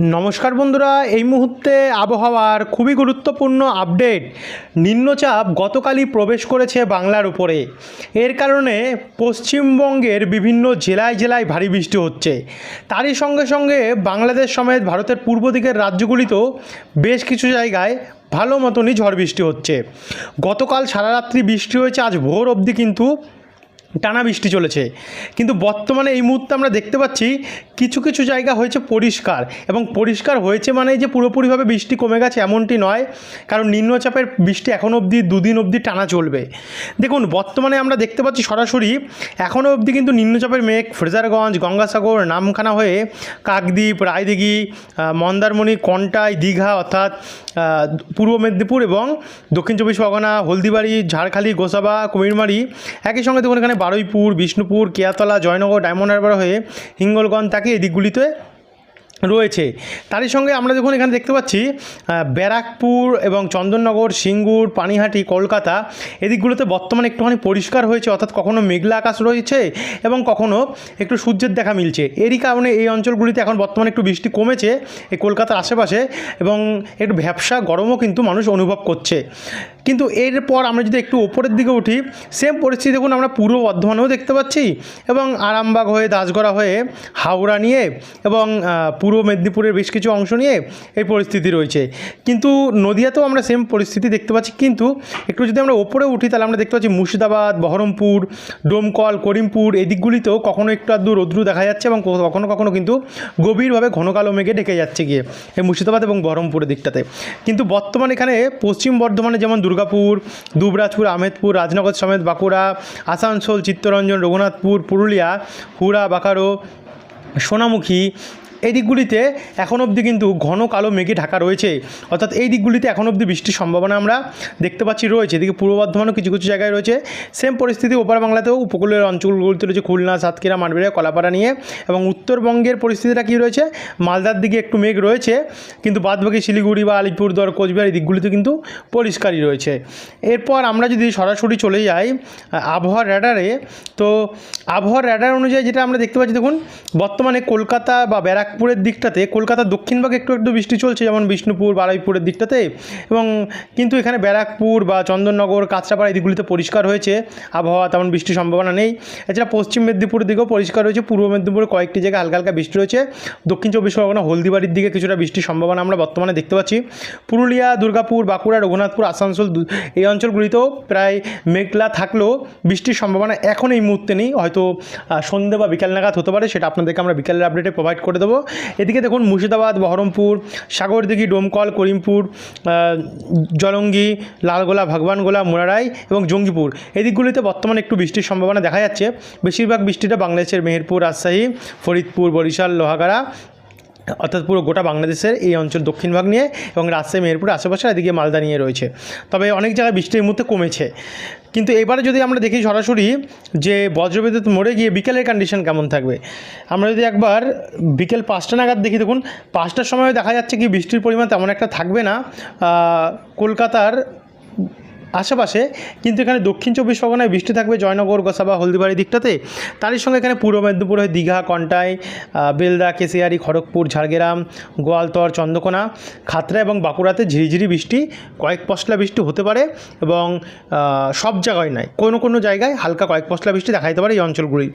নমস্কার বন্ধুরা, এই মুহূর্তে আবহাওয়ার খুবই গুরুত্বপূর্ণ আপডেট, নিম্নচাপ গতকালই প্রবেশ করেছে বাংলার উপরে। এর কারণে পশ্চিমবঙ্গের বিভিন্ন জেলায় জেলায় ভারী বৃষ্টি হচ্ছে। তারই সঙ্গে সঙ্গে বাংলাদেশ সমেত ভারতের পূর্ব দিকের রাজ্যগুলিতেও বেশ কিছু জায়গায় ভালো মতনই ঝড় বৃষ্টি হচ্ছে। গতকাল সারা রাত্রি বৃষ্টি হয়েছে, আজ ভোর অবধি কিন্তু টানা বৃষ্টি চলেছে। কিন্তু বর্তমানে এই মুহূর্তে আমরা দেখতে পাচ্ছি কিছু কিছু জায়গা হয়েছে পরিষ্কার এবং পরিষ্কার হয়েছে মানে যে পুরোপুরিভাবে বৃষ্টি কমে গেছে এমনটি নয়, কারণ নিম্নচাপের বৃষ্টি এখন অবধি দুদিন অবধি টানা চলবে। দেখুন, বর্তমানে আমরা দেখতে পাচ্ছি সরাসরি এখনও অবধি কিন্তু নিম্নচাপের মেঘ ফ্রেজারগঞ্জ, গঙ্গাসাগর, নামখানা হয়ে কাকদ্বীপ, রায়দিঘি মন্দারমণি, কন্টাই, দীঘা অর্থাৎ পূর্ব মেদিনীপুর এবং দক্ষিণ চব্বিশ পরগনা, হলদিবাড়ি, ঝাড়খালি, গোসাবা, কুমিরমারি একই সঙ্গে দেখুন এখানে বারুইপুর বিষ্ণুপুর কেয়াতলা জয়নগর ডায়মন্ড হারবার হয়ে হিঙ্গলগঞ্জ তাকে এই দিকগুলিতে রয়েছে। তারই সঙ্গে আমরা দেখুন এখানে দেখতে পাচ্ছি ব্যারাকপুর এবং চন্দননগর, সিঙ্গুর, পানিহাটি, কলকাতা, এদিকগুলোতে বর্তমানে একটুখানি পরিষ্কার হয়েছে, অর্থাৎ কখনো মেঘলা আকাশ রয়েছে এবং কখনো একটু সূর্যের দেখা মিলছে। এরই কারণে এই অঞ্চলগুলিতে এখন বর্তমানে একটু বৃষ্টি কমেছে এই কলকাতার আশেপাশে এবং একটু ভ্যাবসা গরমও কিন্তু মানুষ অনুভব করছে। কিন্তু এরপর আমরা যদি একটু ওপরের দিকে উঠি সেম পরিস্থিতি দেখুন আমরা পূর্ব বর্ধমানেও দেখতে পাচ্ছি এবং আরামবাগ হয়ে, দাসগড়া হয়ে, হাওড়া নিয়ে এবং পূর্ব মেদিনীপুরের বেশ কিছু অংশ নিয়ে এই পরিস্থিতি রয়েছে। কিন্তু নদিয়াতেও আমরা সেম পরিস্থিতি দেখতে পাচ্ছি। কিন্তু একটু যদি আমরা ওপরে উঠি, তাহলে আমরা দেখতে পাচ্ছি মুর্শিদাবাদ, বহরমপুর, ডোমকল, করিমপুর এই দিকগুলিতেও কখনো একটু আধটু রৌদ্রু দেখা যাচ্ছে এবং কখনো কখনো কিন্তু গভীরভাবে ঘন কালো মেঘে ঢেকে যাচ্ছে গিয়ে এই মুর্শিদাবাদ এবং বহরমপুরের দিকটাতে। কিন্তু বর্তমানে এখানে পশ্চিম বর্ধমানে যেমন দুর্গাপুর, দুবরাজপুর আহমেদপুর রাজনগর সমেত বাঁকুড়া, আসানসোল, চিত্তরঞ্জন, রঘুনাথপুর, পুরুলিয়া, হুড়া, বাঁকারো, সোনামুখী এই দিকগুলিতে এখন অবধি কিন্তু ঘন কালো মেঘে ঢাকা রয়েছে। অর্থাৎ এই দিকগুলিতে এখন অবধি বৃষ্টির সম্ভাবনা আমরা দেখতে পাচ্ছি রয়েছে। এদিকে পূর্ব বর্ধমানও কিছু কিছু জায়গায় রয়েছে। সেম পরিস্থিতি ওপার বাংলাতেও উপকূলের অঞ্চলগুলিতে রয়েছে খুলনা, সাতক্ষীরা, মাঠবেড়িয়া, কলাপাড়া নিয়ে। এবং উত্তরবঙ্গের পরিস্থিতিটা কী রয়েছে? মালদার দিকে একটু মেঘ রয়েছে, কিন্তু বাদবাকি শিলিগুড়ি বা আলিপুরদুয়ার, কোচবিহার এই দিকগুলিতে কিন্তু পরিষ্কারই রয়েছে। এরপর আমরা যদি সরাসরি চলে যাই, আবহাওয়ার র্যাডারে তো আবহাওয়ার র্যাডার অনুযায়ী যেটা আমরা দেখতে পাচ্ছি, দেখুন, বর্তমানে কলকাতা বা ব্যারাকপুরের দিকটাতে কলকাতার দক্ষিণভাগে একটু একটু বৃষ্টি চলছে যেমন বিষ্ণুপুর বারুইপুরের দিকটাতে এবং কিন্তু এখানে ব্যারাকপুর বা চন্দননগর কাঁচরাপাড়া এই দিকগুলিতে পরিষ্কার হয়েছে আবহাওয়া তেমন বৃষ্টির সম্ভাবনা নেই। এছাড়া পশ্চিম মেদিনীপুরের দিকেও পরিষ্কার রয়েছে পূর্ব মেদিনীপুরে কয়েকটি জায়গায় হালকা হালকা বৃষ্টি রয়েছে দক্ষিণ চব্বিশ পরগনা হলদিবাড়ির দিকে কিছুটা বৃষ্টির সম্ভাবনা আমরা বর্তমানে দেখতে পাচ্ছি। পুরুলিয়া দুর্গাপুর বাঁকুড়া রঘুনাথপুর আসানসোল এই অঞ্চলগুলিতেও প্রায় মেঘলা থাকলেও বৃষ্টির সম্ভাবনা এখন এই মুহূর্তে নেই হয়তো আহ, সন্ধ্যে বা বিকাল নাগাদ হতে পারে সেটা আপনাদেরকে আমরা বিকালের আপডেটে প্রোভাইড করে দেবো। এদিকে দেখুন মুর্শিদাবাদ, বহরমপুর, সাগরদিঘি, ডোমকল, করিমপুর জলঙ্গি, লালগোলা, ভগবানগোলা, মুরারাই এবং জঙ্গিপুর। এদিকগুলিতে বর্তমানে একটু বৃষ্টির সম্ভাবনা দেখা যাচ্ছে। বেশিরভাগ বৃষ্টিটা বাংলাদেশের মেহেরপুর, রাজশাহী, ফরিদপুর, বরিশাল, লোহাগাড়া, অর্থাৎ পুরো গোটা বাংলাদেশের এই অঞ্চল দক্ষিণ ভাগ নিয়ে এবং রাজশাহী, মেহেরপুর আশেপাশে এদিকে মালদা নিয়ে রয়েছে। তবে অনেক জায়গায় বৃষ্টি এই মুহূর্তে কমেছে। কিন্তু এবারে যদি আমরা দেখি সরাসরি যে বজ্রবিদ্যুৎ মরে গিয়ে বিকেলের কন্ডিশন কেমন থাকবে? আমরা যদি একবার বিকেল পাঁচটা নাগাদ দেখি, দেখুন, পাঁচটার সময় দেখা যাচ্ছে কি বৃষ্টির পরিমাণ তেমন একটা থাকবে না। কলকাতার আশেপাশে, কিন্তু এখানে দক্ষিণ চব্বিশ পরগনায় বৃষ্টি থাকবে জয়নগর, গোসাবা, হলদিবাড়ি দিকটাতে। তারই সঙ্গে এখানে পূর্ব মেদিনীপুর হয়ে দীঘা, কন্টাই বেলদা, কেশিয়ারি, খড়গপুর, ঝাড়গ্রাম, গোয়ালতর, চন্দ্রকোনা খাতরা এবং বাঁকুড়াতে ঝিরিঝিরি বৃষ্টি, কয়েক পশলা বৃষ্টি হতে পারে এবং সব জায়গায় নয়, কোনো কোনো জায়গায় হালকা কয়েক পশলা বৃষ্টি দেখা যেতে পারে এই অঞ্চলগুলি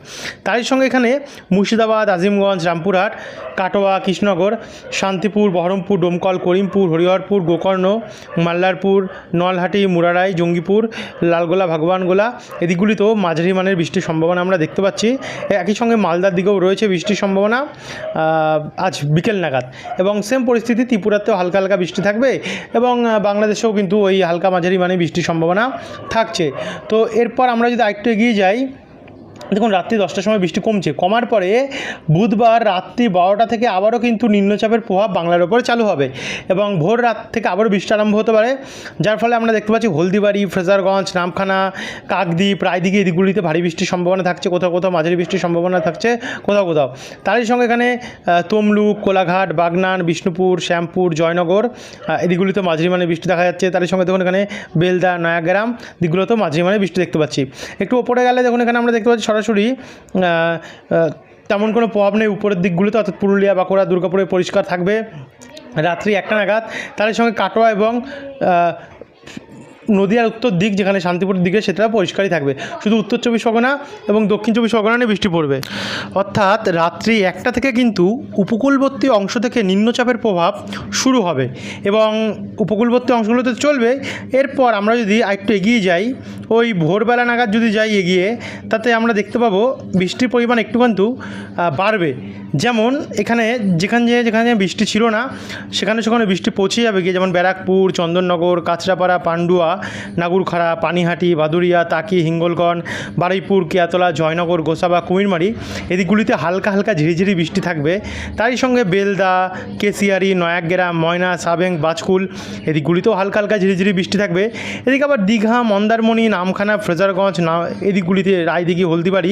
তারই সঙ্গে এখানে মুর্শিদাবাদ, আজিমগঞ্জ, রামপুরহাট, কাটোয়া, কৃষ্ণনগর, শান্তিপুর, বহরমপুর, ডোমকল, করিমপুর, হরিহরপুর, গোকর্ণ, মাল্লারপুর, নলহাটি মুরারাই জঙ্গিপুর, লালগোলা, ভগবানগোলা এদিকগুলিতেও মাঝারি মানের বৃষ্টির সম্ভাবনা আমরা দেখতে পাচ্ছি। একই সঙ্গে মালদার দিকেও রয়েছে বৃষ্টির সম্ভাবনা আজ বিকেল নাগাদ। এবং সেম পরিস্থিতি ত্রিপুরাতেও হালকা হালকা বৃষ্টি থাকবে এবং বাংলাদেশেও কিন্তু ওই হালকা মাঝারি মানে বৃষ্টির সম্ভাবনা থাকছে। তো এরপর আমরা যদি আরেকটু এগিয়ে যাই দেখুন, রাত্রি দশটার সময় বৃষ্টি কমছে। কমার পরে বুধবার রাত্রি বারোটা থেকে আবারও কিন্তু নিম্নচাপের প্রভাব বাংলার ওপরে চালু হবে এবং ভোর রাত থেকে আবারও বৃষ্টি আরম্ভ হতে পারে, যার ফলে আমরা দেখতে পাচ্ছি হলদিবাড়ি, ফ্রেজারগঞ্জ, নামখানা, কাকদ্বীপ রায়দিঘি এদিকগুলিতে ভারী বৃষ্টির সম্ভাবনা থাকছে। কোথাও কোথাও মাঝারি বৃষ্টির সম্ভাবনা থাকছে, কোথাও কোথাও। তারই সঙ্গে এখানে তমলুক, কোলাঘাট, বাগনান, বিষ্ণুপুর, শ্যামপুর, জয়নগর এদিকগুলিতে মাঝারি মানে বৃষ্টি দেখা যাচ্ছে। তারই সঙ্গে দেখুন এখানে বেলদা, নয়াগ্রাম, দিকগুলোতেও মাঝারি মানে বৃষ্টি দেখতে পাচ্ছি। একটু ওপরে গেলে দেখুন এখানে আমরা দেখতে পাচ্ছি সরাসরি তেমন কোনো প্রভাব নেই উপরের দিকগুলোতে, অর্থাৎ পুরুলিয়া, বাঁকুড়া, দুর্গাপুরে পরিষ্কার থাকবে। রাত্রি একটা নাগাদ। তাদের সঙ্গে কাটোয়া এবং নদীয়ার উত্তর দিক, যেখানে শান্তিপুরের দিকে সেটা পরিষ্কারই থাকবে। শুধু উত্তর চব্বিশ পরগনা এবং দক্ষিণ চব্বিশ পরগনায় বৃষ্টি পড়বে। অর্থাৎ রাত্রি একটা থেকে কিন্তু উপকূলবর্তী অংশ থেকে নিম্নচাপের প্রভাব শুরু হবে এবং উপকূলবর্তী অংশগুলোতে চলবে। এরপর আমরা যদি আরেকটু এগিয়ে যাই, ওই ভোরবেলা নাগাদ যদি যাই এগিয়ে, তাতে আমরা দেখতে পাবো বৃষ্টির পরিমাণ একটু কিন্তু বাড়বে। যেমন এখানে যেখানে যেখানে বৃষ্টি ছিল না, সেখানে সেখানে বৃষ্টি পৌঁছে যাবে গিয়ে, যেমন ব্যারাকপুর, চন্দননগর, কাঁচরাপাড়া, পান্ডুয়া নাগুরখাড়া, পানিহাটি বাদুরিয়া তাকি, হিঙ্গলগঞ্জ, বারুইপুর, কেয়াতলা, জয়নগর, গোসাবা, কুমিরমারি, এদিকগুলিতে হালকা হালকা ঝিরিঝিরি বৃষ্টি থাকবে। তারই সঙ্গে বেলদা কেসিয়ারি নয়াগ্রাম, ময়না, সাবেং, বাজকুল, এদিকগুলিতেও হালকা হালকা ঝিরিঝিরি বৃষ্টি থাকবে। এদিকে আবার দীঘা, মন্দারমণি, নামখানা, ফ্রেজারগঞ্জ, না, এদিকগুলিতে রায়দিঘি, হলদিবাড়ি,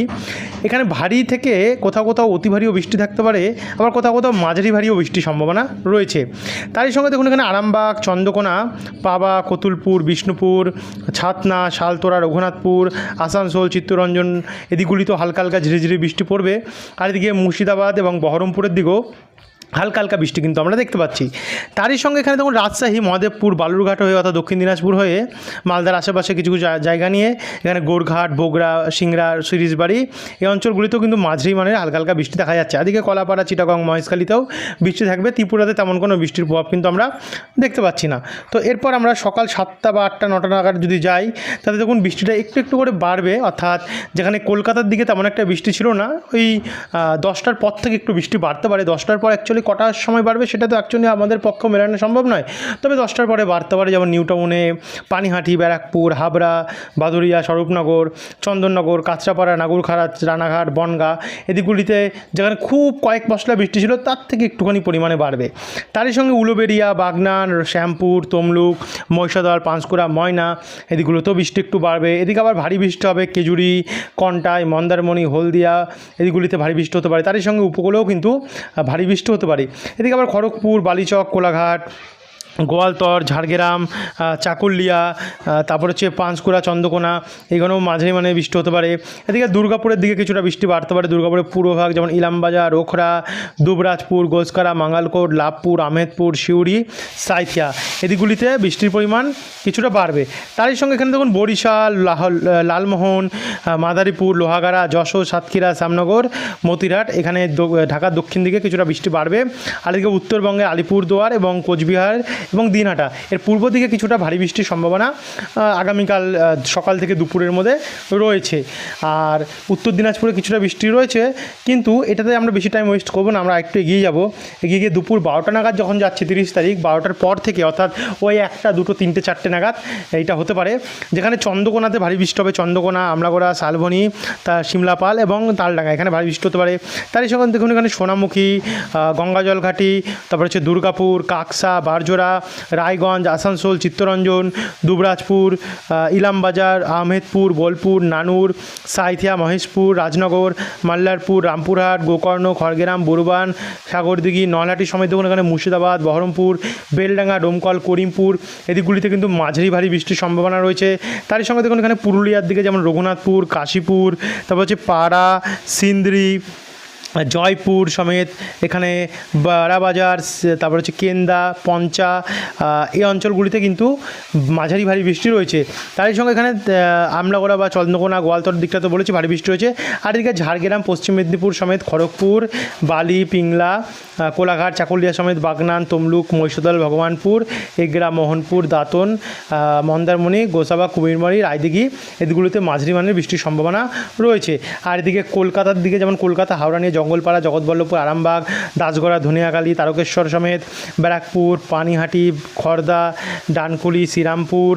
এখানে ভারী থেকে কোথাও কোথাও অতি ভারীও বৃষ্টি থাকতে পারে, আবার কোথাও কোথাও মাঝারি ভারীও বৃষ্টির সম্ভাবনা রয়েছে। তারই সঙ্গে দেখুন এখানে আরামবাগ, চন্দ্রকোনা, পাবা, কতুলপুর বিষ্ণুপুর ছাতনা শালতোরা রঘুনাথপুর, আসানসোল, চিত্তরঞ্জন এদিকগুলিতেও হালকা হালকা ঝিরিঝিরি বৃষ্টি পড়বে। আর এদিকে মুর্শিদাবাদ এবং বহরমপুরের দিকেও হালকা হালকা বৃষ্টি কিন্তু আমরা দেখতে পাচ্ছি। তারই সঙ্গে এখানে দেখুন রাজশাহী, মহাদেবপুর, বালুরঘাট হয়ে অর্থাৎ দক্ষিণ দিনাজপুর হয়ে মালদার আশেপাশে কিছু কিছু জায়গা নিয়ে এখানে গোরঘাট, বগুড়া, সিংড়া, সিরিজবাড়ি এই অঞ্চলগুলিতেও কিন্তু মাঝারি মানের হালকা হালকা বৃষ্টি দেখা যাচ্ছে। এদিকে কলাপাড়া, চিটাগং, মহেশখালীতেও বৃষ্টি থাকবে। ত্রিপুরাতে তেমন কোনো বৃষ্টির প্রভাব কিন্তু আমরা দেখতে পাচ্ছি না। তো এরপর আমরা সকাল সাতটা বা আটটা, নটা নাগাদ যদি যাই, তাতে দেখুন বৃষ্টিটা একটু একটু করে বাড়বে, অর্থাৎ যেখানে কলকাতার দিকে তেমন একটা বৃষ্টি ছিল না, ওই দশটার পর থেকে একটু বৃষ্টি বাড়তে পারে। দশটার পর অ্যাকচুয়ালি কটার সময় বাড়বে সেটা তো অ্যাকচুয়ালি আমাদের পক্ষ মেলানো সম্ভব নয়। তবে দশটার পরে বাড়তে পারে, যেমন নিউ টাউনে পানিহাটি, ব্যারাকপুর, হাবড়া বাদুরিয়া স্বরূপনগর, চন্দননগর, কাঁচরাপাড়া, নাগুরখাড়া, রানাঘাট, বনগা, এদিকগুলিতে যেখানে খুব কয়েক মশলা বৃষ্টি ছিল, তার থেকে একটুখানি পরিমাণে বাড়বে। তারই সঙ্গে উলুবেড়িয়া বাগনান শ্যামপুর তমলুক মহিষাদল পাঁশকুড়া, ময়না এদিকগুলোতেও বৃষ্টি একটু বাড়বে। এদিকে আবার ভারী বৃষ্টি হবে কেজুরি কন্টাই, মন্দারমণি, হলদিয়া, এদিকগুলিতে ভারী বৃষ্টি হতে পারে। তারই সঙ্গে উপকূলেও কিন্তু ভারী বৃষ্টি হতে পারে। এদিকে আবার খড়গপুর, বালিচক, কোলাঘাট গোয়ালতর, ঝাড়গ্রাম চাকুলিয়া তারপর হচ্ছে পাঁশকুড়া, চন্দ্রকোনা, এখানেও মাঝারি মানে বৃষ্টি হতে পারে। এদিকে দুর্গাপুরের দিকে কিছুটা বৃষ্টি বাড়তে পারে। দুর্গাপুরের পূর্বভাগ যেমন ইলামবাজার রোখরা দুবরাজপুর গোসকারা মাঙ্গালকোট, লাভপুর, আহমেদপুর শিউড়ি সাইথিয়া, এদিকগুলিতে বৃষ্টির পরিমাণ কিছুটা বাড়বে। তারই সঙ্গে এখানে দেখুন বরিশাল লালমোহন মাদারীপুর, লোহাগাড়া, যশোর, সাতক্ষীরা, শ্যামনগর মতিরাট এখানে ঢাকার দক্ষিণ দিকে কিছুটা বৃষ্টি বাড়বে। আর এদিকে উত্তরবঙ্গে আলিপুরদুয়ার এবং কোচবিহার এবং দিনহাটা এর পূর্ব দিকে কিছুটা ভারী বৃষ্টির সম্ভাবনা আগামীকাল সকাল থেকে দুপুরের মধ্যে রয়েছে। আর উত্তর দিনাজপুরে কিছুটা বৃষ্টি রয়েছে কিন্তু এটাতে আমরা বেশি টাইম ওয়েস্ট করব না আমরা একটু এগিয়ে যাব। এগিয়ে গিয়ে দুপুর বারোটা নাগাদ যখন যাচ্ছি তিরিশ তারিখ বারোটার পর থেকে অর্থাৎ ওই একটা দুটো তিনটে চারটে নাগাদ এইটা হতে পারে যেখানে চন্দ্রকোনাতে ভারী বৃষ্টি হবে। চন্দ্রকোনা আমলাগোড়া শালবনি তা সিমলাপাল এবং তালডাঙ্গা এখানে ভারী বৃষ্টি হতে পারে। তারই সঙ্গে দেখুন এখানে সোনামুখী আহ, গঙ্গাজল ঘাটি তারপর হচ্ছে দুর্গাপুর কাকসা বারজোড়া রায়গঞ্জ, আসানসোল, চিত্তরঞ্জন, দুবরাজপুর ইলামবাজার, আহমেদপুর, বোলপুর, নানুর, সাইথিয়া, মহেশপুর, রাজনগর, মাল্লারপুর, রামপুরহাট, গোকর্ণ, খড়গ্রাম, বুরবান, সাগরদিঘি, নলহাটি সমেত দেখুন এখানে মুর্শিদাবাদ, বহরমপুর, বেলডাঙ্গা, ডোমকল, করিমপুর এদিকগুলিতে কিন্তু মাঝারি ভারী বৃষ্টির সম্ভাবনা রয়েছে। তারই সঙ্গে দেখুন এখানে পুরুলিয়ার দিকে যেমন রঘুনাথপুর, কাশীপুর, তারপর হচ্ছে পাড়া, সিন্দ্রি জয়পুর সমেত এখানে বারাবাজার তারপর হচ্ছে কেন্দা, পঞ্চা এই অঞ্চলগুলিতে কিন্তু মাঝারি ভারী বৃষ্টি রয়েছে। তারই সঙ্গে এখানে আমলাগোড়া বা চন্দ্রকোনা গোয়ালতর দিকটা তো বলেছি, ভারী বৃষ্টি রয়েছে। আর এদিকে ঝাড়গ্রাম, পশ্চিম মেদিনীপুর সমেত খড়গপুর, বালি, পিংলা কোলাঘাট, চাকুলিয়া সমেত বাগনান, তমলুক, মহিষদল, ভগবানপুর, এগরা, মোহনপুর, দাঁতন মন্দারমণি, গোসাবা, কুমিরমারি, রায়দিঘি এদিকগুলোতে মাঝারি মানের বৃষ্টির সম্ভাবনা রয়েছে। আর এদিকে কলকাতার দিকে যেমন কলকাতা, হাওড়া নিয়ে জঙ্গলপাড়া, জগৎবল্লভপুর, আরামবাগ, দাসগড়া ধনিয়াকালী তারকেশ্বর সমেত, ব্যারাকপুর, পানিহাটি, খর্দা, ডানকুলি, শ্রীরামপুর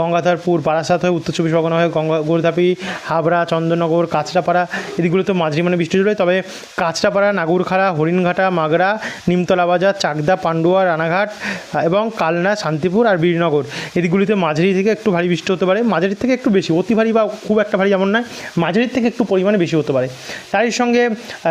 গঙ্গাধরপুর, বারাসাত হয়ে উত্তর চব্বিশ পরগনা হয়ে গঙ্গা গোরধাপি হাবড়া, চন্দননগর, কাঁচরাপাড়া, এদিকগুলোতে মাঝারি মানে বৃষ্টি চলে তবে কাঁচরাপাড়া, নাগুরখাড়া, হরিণঘাটা, মাগরা, নিমতলা বাজার, চাকদা, পান্ডুয়া, রানাঘাট এবং কালনা, শান্তিপুর আর বীরনগর। এদিকগুলিতে মাঝারি থেকে একটু ভারী বৃষ্টি হতে পারে। মাঝারির থেকে একটু বেশি, অতি ভারী বা খুব একটা ভারী যেমন নয় মাঝারির থেকে একটু পরিমাণে বেশি হতে পারে। তারই সঙ্গে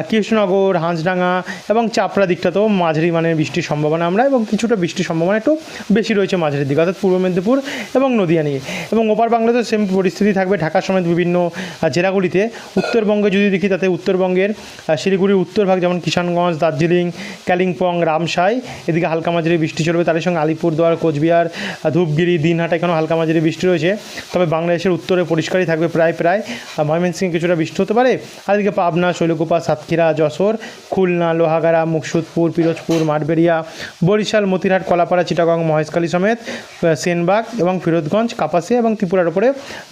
কৃষ্ণনগর, হাঁসডাঙ্গা এবং চাপড়া দিকটাতেও মাঝারি মানের বৃষ্টির সম্ভাবনা আমরা এবং কিছুটা বৃষ্টির সম্ভাবনা একটু বেশি রয়েছে মাঝারি দিকে, অর্থাৎ পূর্ব মেদিনীপুর এবং নদিয়া নিয়ে। এবং ওপার বাংলাতে সেম পরিস্থিতি থাকবে ঢাকা সমেত বিভিন্ন জেলাগুলিতে। উত্তরবঙ্গে যদি দেখি তাতে উত্তরবঙ্গের শিলিগুড়ির উত্তরভাগ যেমন কিষানগঞ্জ, দার্জিলিং, কালিম্পং রামসাই এদিকে হালকা মাঝারি বৃষ্টি চলবে, তার সঙ্গে আলিপুরদুয়ার, কোচবিহার ধূপগিরি, দিনহাটা এখানেও হালকা মাঝারি বৃষ্টি রয়েছে। তবে বাংলাদেশের উত্তরে পরিষ্কারই থাকবে প্রায় প্রায় ময়মনসিংহে কিছুটা বৃষ্টি হতে পারে। আর এদিকে পাবনা, শৈলকুপা, সাতক্ষীরা যশোর, খুলনা, লোহাগাড়া, মুকসুদপুর, পিরোজপুর, মাঠবেড়িয়া, বরিশাল, মতিরহাট, কলাপাড়া, চিটাগং, মহেশখালী সমেত সেনবাগ এবং ফিরোজগঞ্জ কাপাসে এবং ত্রিপুরার উপরে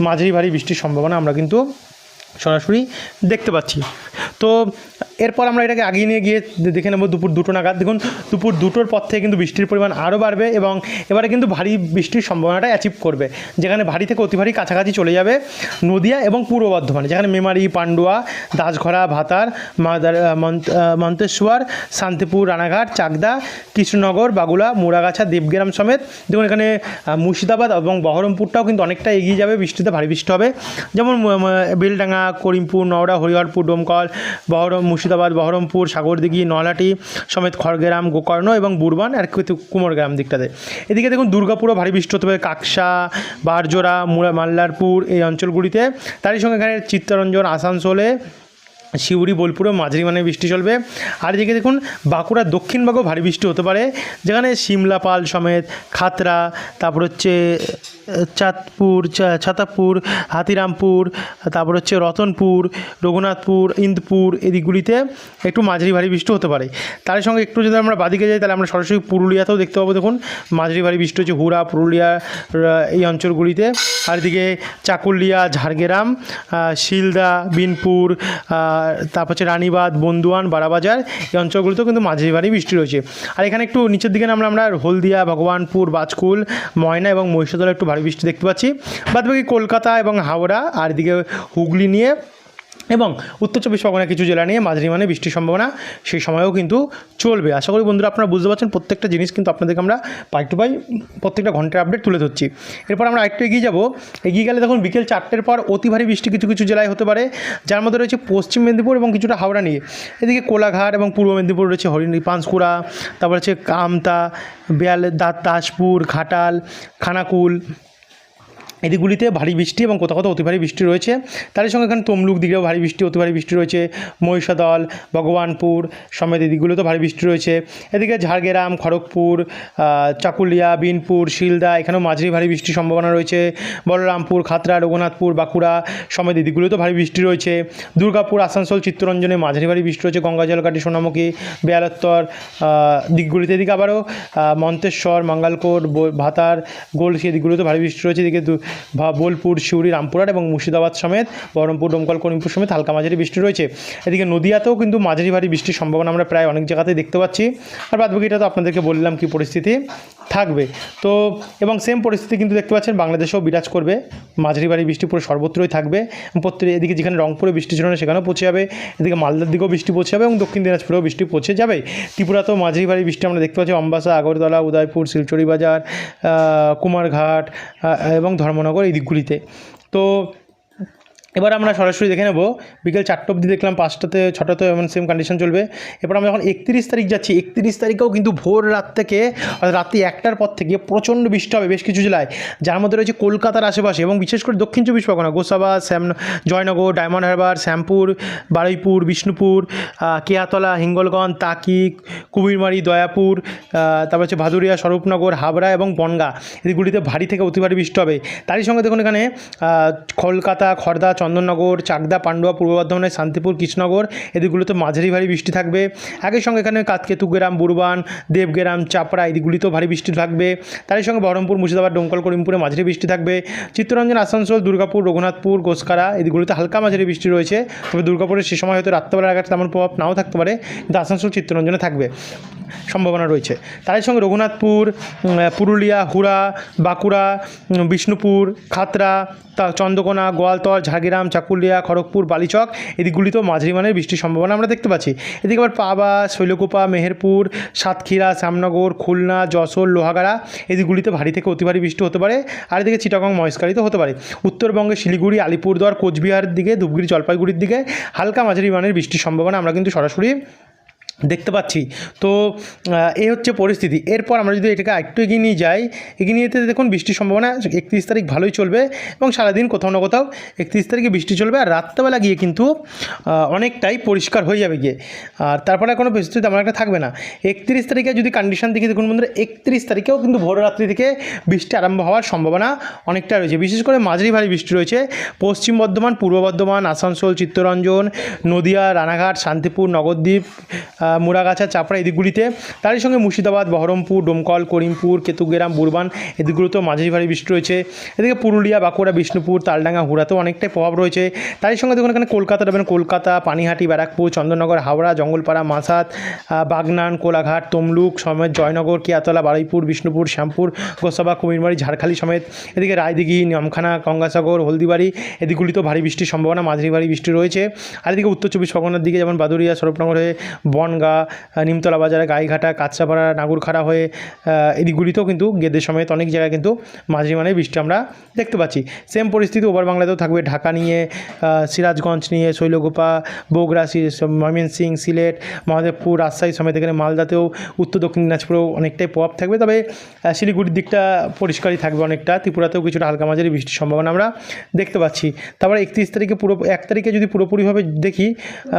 মাঝারি ভারী বৃষ্টির সম্ভাবনা আমরা কিন্তু সরাসরি দেখতে পাচ্ছি। তো এরপর আমরা এটাকে আগিয়ে নিয়ে গিয়ে দেখে নেব দুপুর দুটো নাগাদ। দেখুন, দুপুর দুটোর পর থেকে কিন্তু বৃষ্টির পরিমাণ আরও বাড়বে এবং এবারে কিন্তু ভারী বৃষ্টির সম্ভাবনাটা অ্যাচিভ করবে। যেখানে ভারী থেকে অতি ভারী কাছাকাছি চলে যাবে নদিয়া এবং পূর্ব বর্ধমানে, যেখানে মেমারি, পান্ডুয়া, দাসঘরা, ভাতার মন্তেশ্বর, শান্তিপুর, রানাঘাট, চাকদা, কৃষ্ণনগর, বাগুলা, মুড়াগাছা, দেবগ্রাম সমেত। দেখুন, এখানে মুর্শিদাবাদ এবং বহরমপুরটাও কিন্তু অনেকটা এগিয়ে যাবে, বৃষ্টিতে ভারী বৃষ্টি হবে। যেমন বেলডাঙ্গা, করিমপুর, নওড়া, হরিহরপুর, ডোমকল বহরম মুর্শিদাবাদ, বহরমপুর, সাগরদিঘি নলাটি সমেত খড়গ্রাম, গোকর্ণ এবং বুরবান আর কুমোরগ্রাম দিকটাতে। এদিকে দেখুন, দুর্গাপুরও ভারী বৃষ্টি হতে পারে কাকসা, বারজোড়া মুরা মাল্লারপুর এই অঞ্চলগুলিতে তারই সঙ্গে এখানে চিত্তরঞ্জন, আসানসোলে শিউরি বোলপুরে মাঝারি মানে বৃষ্টি চলবে। আর এদিকে দেখুন বাঁকুড়ার দক্ষিণভাগেও ভারী বৃষ্টি হতে পারে। যেখানে সিমলাপাল সমেত খাতরা তারপর হচ্ছে চাঁদপুর ছাতাপুর, হাতিরামপুর, তারপর হচ্ছে রতনপুর, রঘুনাথপুর, ইন্দপুর এদিকগুলিতে একটু মাঝারি ভারী বৃষ্টি হতে পারে। তার সঙ্গে একটু যদি আমরা বাদিকে যাই, তাহলে আমরা সরাসরি পুরুলিয়াতেও দেখতে পাবো। দেখুন, মাঝারি ভারী বৃষ্টি হচ্ছে হুড়া, পুরুলিয়া এই অঞ্চলগুলিতে। আর এদিকে চাকুলিয়া, ঝাড়গ্রাম শিলদা, বিনপুর তারপর হচ্ছে রানীবাদ বন্দুয়ান বারাবাজার, এই অঞ্চলগুলোতেও কিন্তু মাঝারি ভারী বৃষ্টি রয়েছে। আর এখানে একটু নিচের দিকে আমরা আমরা হলদিয়া, ভগবানপুর, বাজকুল, ময়না এবং মহিষাদলে একটু ভারী বৃষ্টি দেখতে পাচ্ছি। বাদবাকি কলকাতা এবং হাওড়া, আর এদিকে হুগলি নিয়ে এবং উত্তর চব্বিশ পরগনা কিছু জেলা নিয়ে মাঝারি মানে বৃষ্টির সম্ভাবনা সেই সময়ও কিন্তু চলবে। আশা করি বন্ধুরা আপনারা বুঝতে পারছেন, প্রত্যেকটা জিনিস কিন্তু আপনাদেরকে আমরা পাই টু পাই প্রত্যেকটা ঘণ্টার আপডেট তুলে ধরছি। এরপর আমরা আরেকটু এগিয়ে যাব। এগিয়ে গেলে দেখুন, বিকেল চারটের পর অতি ভারী বৃষ্টি কিছু কিছু জেলায় হতে পারে, যার মধ্যে রয়েছে পশ্চিম মেদিনীপুর এবং কিছুটা হাওড়া নিয়ে। এদিকে কোলাঘাট এবং পূর্ব মেদিনীপুর রয়েছে হরিণী, পাঁশকুড়া, তারপর হচ্ছে কামতা, বেয়াল, দাঁত দাসপুর ঘাটাল, খানাকুল এদিকগুলিতে ভারী বৃষ্টি এবং কোথাও কোথাও অতি ভারী বৃষ্টি রয়েছে। তার সঙ্গে এখানে তমলুক দিকেও ভারী বৃষ্টি, অতি ভারী বৃষ্টি রয়েছে। মহিষাদল, ভগবানপুর সমেত এদিকগুলোতেও ভারী বৃষ্টি রয়েছে। এদিকে ঝাড়গ্রাম, খড়গপুর চাকুলিয়া, বিনপুর, শিলদা, এখানেও মাঝারি ভারী বৃষ্টির সম্ভাবনা রয়েছে। বলরামপুর, খাতড়া, রঘুনাথপুর, বাঁকুড়া সমেত এদিকগুলোতেও ভারী বৃষ্টি রয়েছে। দুর্গাপুর, আসানসোল, চিত্তরঞ্জনে মাঝারি ভারী বৃষ্টি রয়েছে। গঙ্গা জলকাটি সোনামুখী, বেয়ালত্তর দিকগুলিতে এদিকে আবারও মন্তেশ্বর, মঙ্গলকোট ভাতার, গোলসি এদিকগুলোতে ভারী বৃষ্টি রয়েছে। এদিকে বোলপুর শিউরি রামপুরহাট এবং মুর্শিদাবাদ সমেত বহরমপুর ডোমকল করিমপুর সমেত হালকা মাঝারি বৃষ্টি রয়েছে। এদিকে নদিয়াতেও কিন্তু মাঝারি ভারী বৃষ্টির সম্ভাবনা আমরা প্রায় অনেক জায়গাতেই দেখতে পাচ্ছি। আর বাদবাকিটা তো আপনাদেরকে বললাম কি পরিস্থিতি থাকবে। তো এবং সেম পরিস্থিতি কিন্তু দেখতে পাচ্ছেন বাংলাদেশেও বিরাজ করবে। মাঝারি ভারী বৃষ্টি পুরো সর্বত্রই থাকবে। প্রত্যেক এদিকে যেখানে রংপুরে বৃষ্টি ছিল না সেখানেও পৌঁছে যাবে। এদিকে মালদার দিকেও বৃষ্টি পৌঁছে যাবে এবং দক্ষিণ দিনাজপুরেও বৃষ্টি পৌঁছে যাবে ত্রিপুরাতেও মাঝারি ভারী বৃষ্টি আমরা দেখতে পাচ্ছি অম্বাসা আগরতলা উদয়পুর শিলচড়ি বাজার কুমারঘাট এবং আহ, এবং করে এই দিকগুলিতে। তো এবার আমরা সরাসরি দেখে নেব। বিকেল চারটে অবধি দেখলাম, পাঁচটাতে, ছটাতে এমন সেম কন্ডিশন চলবে। এবার আমরা যখন একত্রিশ তারিখ যাচ্ছি। একত্রিশ তারিখেও কিন্তু ভোর রাত থেকে রাত্রি একটার পর থেকে প্রচণ্ড বৃষ্টি হবে বেশ কিছু জেলায়। যার মধ্যে রয়েছে কলকাতার আশেপাশে এবং বিশেষ করে দক্ষিণ চব্বিশ পরগনা গোসাবা শ্যাম, জয়নগর, ডায়মন্ড হারবার, শ্যামপুর, বারুইপুর, বিষ্ণুপুর কেয়াতলা, হিঙ্গলগঞ্জ, তাকি, কুমিরমারি, দয়াপুর তারপর হচ্ছে ভাদুরিয়া, স্বরূপনগর, হাবড়া এবং বনগা। এদিকগুলিতে ভারী থেকে অতি ভারী বৃষ্টি হবে। তারই সঙ্গে দেখুন এখানে কলকাতা খড়দা চন্দননগর, চাকদা, পান্ডুয়া, পূর্ব বর্ধমানের শান্তিপুর, কৃষ্ণনগর, এদিকগুলোতে মাঝারি ভারী বৃষ্টি থাকবে। একই সঙ্গে এখানে কাতকেতু গ্রাম বুরবান দেবগ্রাম, চাপড়া এদিকগুলিতেও ভারী বৃষ্টি থাকবে। তারই সঙ্গে বহরমপুর, মুর্শিদাবাদ, ডোমকল, করিমপুরে মাঝারি বৃষ্টি থাকবে। চিত্তরঞ্জন, আসানসোল, দুর্গাপুর, রঘুনাথপুর, গোসকারা এদিকগুলিতে হালকা মাঝারি বৃষ্টি রয়েছে। তবে দুর্গাপুরের সে সময় হয়তো রাত্রেবেলার আঘাত তেমন প্রভাব নাও থাকতে পারে, কিন্তু আসানসোল চিত্তরঞ্জনে থাকবে সম্ভাবনা রয়েছে। তারই সঙ্গে রঘুনাথপুর পুরুলিয়া, হুড়া, বাঁকুড়া বিষ্ণুপুর, খাতরা চন্দ্রকোনা, গোয়ালতর, ঝাড়গ্রাম ঝাড়গ্রাম চাকুলিয়া খড়গপুর, বালিচক এদিকগুলিতেও মাঝারি মানের বৃষ্টির সম্ভাবনা আমরা দেখতে পাচ্ছি। এদিকে আবার পাবা, শৈলকুপা, মেহেরপুর, সাতক্ষীরা, শ্যামনগর, খুলনা, যশোর, লোহাগাড়া এদিকগুলিতে ভারী থেকে অতি ভারী বৃষ্টি হতে পারে। আর এদিকে চিটাগং মহেশকারিতে হতে পারে। উত্তরবঙ্গে শিলিগুড়ি, আলিপুরদুয়ার কোচবিহার দিকে, ধূপগুড়ি, জলপাইগুড়ির দিকে হালকা মাঝারি মানের বৃষ্টির সম্ভাবনা আমরা কিন্তু সরাসরি দেখতে পাচ্ছি। তো এই হচ্ছে পরিস্থিতি। এরপর আমরা যদি এটাকে একটু এগিয়ে নিয়ে যাই, এগিয়ে নিয়ে যেতে দেখুন বৃষ্টির সম্ভাবনা একত্রিশ তারিখ ভালোই চলবে এবং সারাদিন কোথাও না কোথাও একত্রিশ তারিখে বৃষ্টি চলবে আর রাত্রেবেলা গিয়ে কিন্তু অনেকটাই পরিষ্কার হয়ে যাবে গিয়ে। আর তারপরে কোনো পরিস্থিতি তেমন একটা থাকবে না। একত্রিশ তারিখে যদি কন্ডিশন দেখি দেখুন বন্ধুরা, একত্রিশ তারিখেও কিন্তু ভোর রাত্রি থেকে বৃষ্টি আরম্ভ হওয়ার সম্ভাবনা অনেকটা রয়েছে। বিশেষ করে মাঝারি ভারী বৃষ্টি রয়েছে। পশ্চিম বর্ধমান, পূর্ব বর্ধমান, আসানসোল, চিত্তরঞ্জন, নদিয়া, রানাঘাট, শান্তিপুর, নগরদ্বীপ মুরাগাছা চাপড়া এদিকগুলিতে। তারই সঙ্গে মুর্শিদাবাদ, বহরমপুর, ডোমকল, করিমপুর, কেতুগ্রাম বুরবান এদিকগুলোতেও মাঝারি ভারী বৃষ্টি রয়েছে। এদিকে পুরুলিয়া, বাঁকুড়া, বিষ্ণুপুর, তালডাঙ্গা, হুড়াতেও অনেকটাই প্রভাব রয়েছে। তারই সঙ্গে দেখুন, এখানে কলকাতা দেবেন কলকাতা, পানিহাটি, ব্যারাকপুর, চন্দননগর, হাওড়া, জঙ্গলপাড়া মাসাত বাগনান, কোলাঘাট, তমলুক সমেত জয়নগর, কিয়াতলা, বারুইপুর, বিষ্ণুপুর, শ্যামপুর, গোসাবা, কুমিরমারি, ঝাড়খালি সমেত এদিকে রায়দিঘি, নিয়মখানা, গঙ্গাসাগর, হলদিবাড়ি এদিকগুলিতেও ভারী বৃষ্টির সম্ভাবনা, মাঝারি ভারী বৃষ্টি রয়েছে। আর এদিকে উত্তর চব্বিশ পরগনার দিকে যেমন বাদুরিয়া স্বরূপনগর হয়ে বনগা নিমতলা বাজারে, গাইঘাটা, কাঁচরাপাড়া, নাগুরখাড়া হয়ে এদিকগুলিতেও কিন্তু গেদের সমেত অনেক জায়গায় কিন্তু মাঝারি মানে বৃষ্টি আমরা দেখতে পাচ্ছি। সেম পরিস্থিতি ওভার বাংলাতেও থাকবে। ঢাকা নিয়ে সিরাজগঞ্জ নিয়ে, শৈলগোপা, বগুড়া, সি- ময়মনসিং সিলেট, মহাদেবপুর, রাজশাহী সমেত এখানে মালদাতেও, উত্তর, দক্ষিণ দিনাজপুরেও অনেকটাই প্রভাব থাকবে। তবে শিলিগুড়ির দিকটা পরিষ্কারই থাকবে অনেকটা। ত্রিপুরাতেও কিছুটা হালকা মাঝারি বৃষ্টির সম্ভাবনা আমরা দেখতে পাচ্ছি। তারপরে একত্রিশ তারিখে পুরো, এক তারিখে যদি পুরোপুরিভাবে দেখি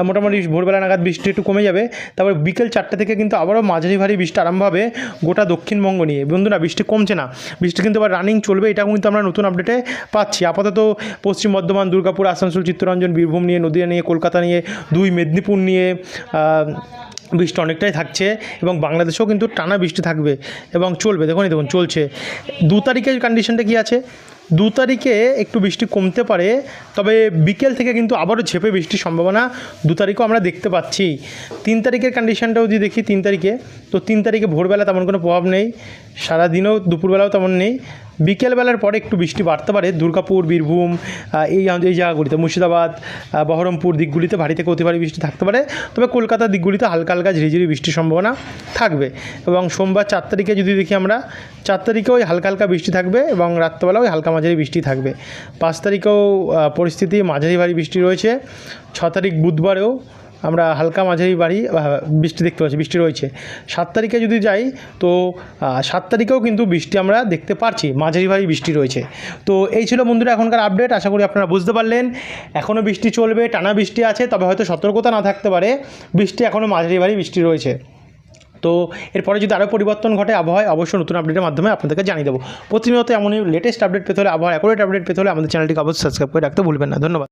মোটামুটি ভোরবেলা নাগাদ বৃষ্টি একটু কমে যাবে। তারপর বিকেল চারটে থেকে কিন্তু আবারও মাঝারি ভারী বৃষ্টি আরম্ভ হবে গোটা দক্ষিণবঙ্গ নিয়ে। বন্ধুরা, বৃষ্টি কমছে না। বৃষ্টি কিন্তু আবার রানিং চলবে এটা কিন্তু আমরা নতুন আপডেটে পাচ্ছি। আপাতত পশ্চিম বর্ধমান, দুর্গাপুর, আসানসোল, চিত্তরঞ্জন, বীরভূম নিয়ে, নদীয়া নিয়ে, কলকাতা নিয়ে, দুই মেদিনীপুর নিয়ে বৃষ্টি অনেকটাই থাকছে এবং বাংলাদেশেও কিন্তু টানা বৃষ্টি থাকবে এবং চলবে। দেখুন দেখুন, চলছে। দু তারিখের কন্ডিশনটা কি আছে? দু তারিখে একটু বৃষ্টি কমতে পারে, তবে বিকেল থেকে কিন্তু আবারও ঝেপে বৃষ্টির সম্ভাবনা দু তারিখও আমরা দেখতে পাচ্ছি। তিন তারিখের কন্ডিশনটাও যদি দেখি তিন তারিখে, তো তিন তারিখে ভোরবেলা তেমন কোনো প্রভাব নেই, সারাদিনও দুপুরবেলাও তেমন নেই। বিকেলবেলার পরে একটু বৃষ্টি বাড়তে পারে। দুর্গাপুর, বীরভূম এই এই জায়গাগুলিতে, মুর্শিদাবাদ বহরমপুর দিকগুলিতে ভারী থেকে অতি ভারী বৃষ্টি থাকতে পারে। তবে কলকাতার দিকগুলিতে হালকা হালকা ঝিরিঝিরি বৃষ্টির সম্ভাবনা থাকবে এবং সোমবার চার তারিখে যদি দেখি আমরা, চার তারিখে ওই হালকা হালকা বৃষ্টি থাকবে এবং রাত্রেবেলাও ওই হালকা মাঝারি বৃষ্টি থাকবে। পাঁচ তারিখেও পরিস্থিতি মাঝারি ভারী বৃষ্টি রয়েছে। ছ তারিখ বুধবারেও আমরা হালকা মাঝারি বাড়ি বৃষ্টি দেখতে পাচ্ছি, বৃষ্টি রয়েছে। সাত তারিখে যদি যাই, তো সাত তারিখেও কিন্তু বৃষ্টি আমরা দেখতে পারছি, মাঝারি ভারী বৃষ্টি রয়েছে। তো এই ছিল বন্ধুরা এখনকার আপডেট আশা করি আপনারা বুঝতে পারলেন। এখনও বৃষ্টি চলবে, টানা বৃষ্টি আছে, তবে হয়তো সতর্কতা না থাকতে পারে। বৃষ্টি এখনও মাঝারি ভারী বৃষ্টি রয়েছে। তো এরপরে যদি আরও পরিবর্তন ঘটে আবহাওয়ায়, অবশ্যই নতুন আপডেটের মাধ্যমে আপনাদেরকে জানিয়ে দেবো। প্রতিনিয়ত এমনই লেটেস্ট আপডেট পেতে হলে আবহাওয়া অ্যাকুরেট আপডেট পেতে হলে আমাদের চ্যানেলটিকে অবশ্যই সাবস্ক্রাইব করে রাখতে ভুলবেন না। ধন্যবাদ।